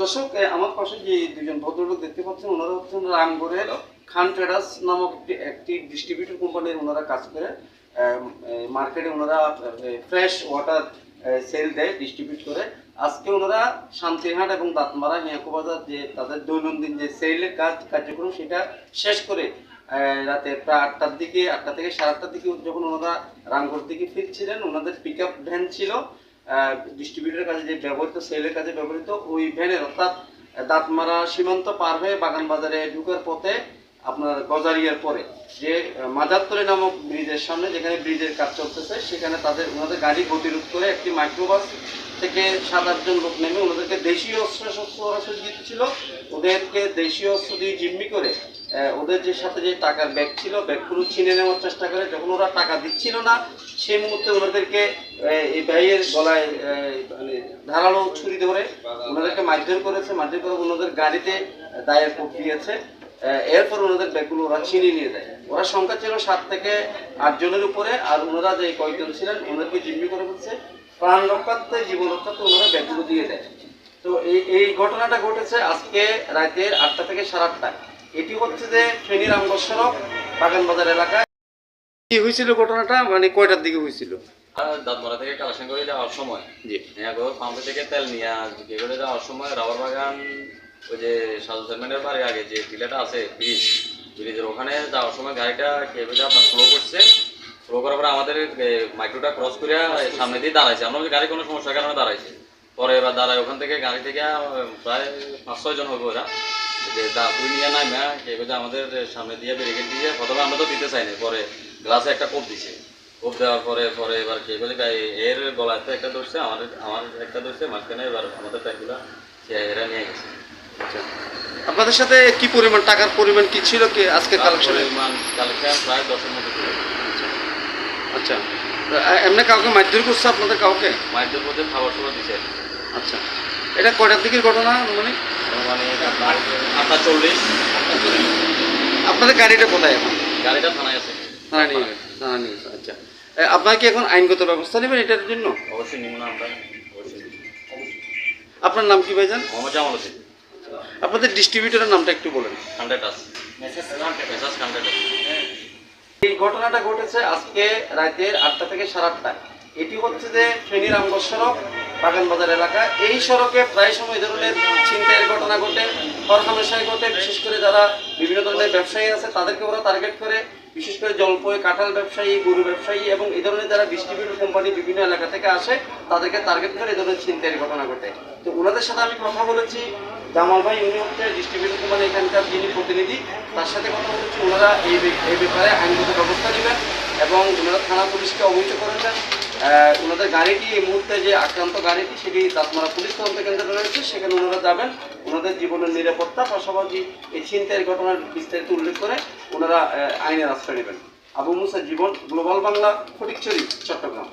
দর্শক আমার পাশে যে দুজন ভদ্রলোক দেখতে পাচ্ছেন ওনারা হচ্ছেন রামগড়ের খান ট্রেডার্স নামক একটি একটি ডিস্ট্রিবিউটর কোম্পানির ওনারা কাজ করে। মার্কেটে ওনারা ফ্রেশ ওয়াটার সেল দেয় ডিস্ট্রিবিউট করে। আজকে ওনারা শান্তিরহাট এবং দাঁতমারা হিয়াকুবাজার যে তাদের দৈনন্দিন যে সেলের কাজ কার্যক্রম সেটা শেষ করে রাতে প্রায় আটটার দিকে আটটা থেকে সাড়ে আটটার দিকে যখন ওনারা রামগড় দিকে ফিরছিলেন। ওনাদের পিক আপ ভ্যান ছিল। ডিস্ট্রিবিউটরের কাছে যে ব্যবহৃত সেলের কাছে ব্যবহৃত ওই ভ্যানের অর্থাৎ দাঁতমারা সীমান্ত পার হয়ে বাগান বাজারে ঢুকার পথে আপনার গজারিয়ার পরে যে আহ, নামক ব্রিজের সামনে যেখানে ব্রিজের কাজ চলতেছে সেখানে তাদের ওনাদের গাড়ি গতিরোধ করে একটি মাইক্রোবাস থেকে সাত আটজন লোক নেমে ওনাদেরকে দেশীয় অস্ত্র শস্ত্র ওরা ওদেরকে দেশীয় অস্ত্র দিয়ে জিম্মি করে ওদের যে সাথে যে টাকার ব্যাগ ছিল, ব্যাগগুলো ছিনে নেওয়ার চেষ্টা করে। যখন ওরা টাকা দিচ্ছিল না, সেই মুহূর্তে ওনাদেরকে এই ভাইয়ের গলায় মানে ধারালো ছুরি ধরে ওনাদেরকে মারধর করেছে। মারধর করে ওনাদের গাড়িতে দায়ের দিয়েছে এরপর ওনাদের ব্যাগগুলো ওরা ছিনিয়ে নিয়ে যায়। ওরা সংখ্যা ছিল সাত থেকে আট জনের উপরে, আর ওনারা যে কয়েকজন ছিলেন, ওনাদেরকে জিম্মি করে ফেলছে প্রাণ রক্ষার্থে, জীবন রক্ষার্থে ওনারা ব্যাগগুলো দিয়ে দেয়। তো এই এই ঘটনাটা ঘটেছে আজকে রাতের আটটা থেকে সাড়ে আটটায়। এটি হচ্ছে যে ফেনী রামগড় সড়ক বাগান বাজার এলাকায়। কি হয়েছিল ঘটনাটা? মানে কয়টার দিকে হয়েছিল? দাঁতমারা থেকে কালেকশন করে যাওয়ার সময়। জি। এগো পাম্পে থেকে তেল নিয়ে বিক্রি করে যাওয়ার সময় রাবার বাগান ওই যে সাজু চেয়ারম্যানের বাড়ির আগে যে টিলাটা আছে ব্রিজ ব্রিজের ওখানে যাওয়ার সময় গাড়িটা কে বলে আপনার স্লো করছে। স্লো করার পরে আমাদের মাইক্রোটা ক্রস করে সামনে দিয়ে দাঁড়াইছে। আমরা গাড়ি কোনো সমস্যার কারণে দাঁড়াইছে। পরে এবার দাঁড়ায় ওখান থেকে গাড়ি থেকে প্রায় পাঁচ ছয় জন হবে ওরা। যে দা দুই নিয়ে কে বলে আমাদের সামনে দিয়ে ব্যারিকেড দিয়ে প্রথমে আমরা তো দিতে চাইনি পরে গ্লাসে একটা কোপ দিছে। কোপ দেওয়ার পরে পরে এবার কে বলে এর গলায় তো একটা ধরছে আমার আমার একটা ধরছে মাঝখানে এবার আমাদের প্যাকগুলা সে এরা নিয়ে গেছে। আচ্ছা। আপনাদের সাথে কি পরিমাণ টাকার পরিমাণ কি ছিল কি আজকে কালেকশনে কালেকশন প্রায় দশের মধ্যে ছিল। আচ্ছা। এমনি কাউকে মারধর করছে আপনাদের কাউকে? মায়ের মধ্যে খাবার সবার দিচ্ছে আচ্ছা। এটা কয়টার দিকের ঘটনা মানে? মানে আটটা চল্লিশ। আপনাদের গাড়িটা কোথায় এখন? গাড়িটা থানায় আছে। থানা নিয়ে গেছে থানা নিয়ে গেছে আচ্ছা। আপনারা কি এখন আইনগত ব্যবস্থা নেবেন এটার জন্য? অবশ্যই নিব না আমরা অবশ্যই। আপনার নাম কি ভাইজান? মোহাম্মদ জামাল হোসেন। আপনাদের ডিস্ট্রিবিউটরের নামটা একটু বলেন। এই ঘটনাটা ঘটেছে আজকে রাতের আটটা থেকে সাড়ে আটটায়। এটি হচ্ছে যে ফেনী রামগড় সড়ক বাগান বাজার এলাকা। এই সড়কে প্রায় সময় ধরনের ছিনতাইয়ের ঘটনা ঘটে হরহামেশাই ঘটে। বিশেষ করে যারা বিভিন্ন ধরনের ব্যবসায়ী আছে, তাদেরকে ওরা টার্গেট করে। বিশেষ করে জলপই, কাঁঠাল ব্যবসায়ী, গরু ব্যবসায়ী এবং এই ধরনের যারা ডিস্ট্রিবিউটর কোম্পানি বিভিন্ন এলাকা থেকে আসে, তাদেরকে টার্গেট করে এই ধরনের ছিনতাইয়ের ঘটনা ঘটে। তো ওনাদের সাথে আমি কথা বলেছি। জামাল ভাই, উনি হচ্ছে ডিস্ট্রিবিউটর কোম্পানি এখানকার যিনি প্রতিনিধি, তার সাথে কথা বলেছি। ওনারা এই ব্যাপারে আইনগত ব্যবস্থা নেবেন এবং ওনারা থানা পুলিশকে অবহিত করেছেন ওনাদের গাড়িটি এই মুহূর্তে যে আক্রান্ত গাড়িটি সেটি দাঁতমারা পুলিশ তদন্ত কেন্দ্রে রয়েছে। সেখানে ওনারা যাবেন। ওনাদের জীবনের নিরাপত্তা, পাশাপাশি এই ছিনতাইয়ের ঘটনার বিস্তারিত উল্লেখ করে ওনারা আইনের আশ্রয় নেবেন। আবু মুসা জীবন, গ্লোবাল বাংলা ফটিকচুরি চট্টগ্রাম।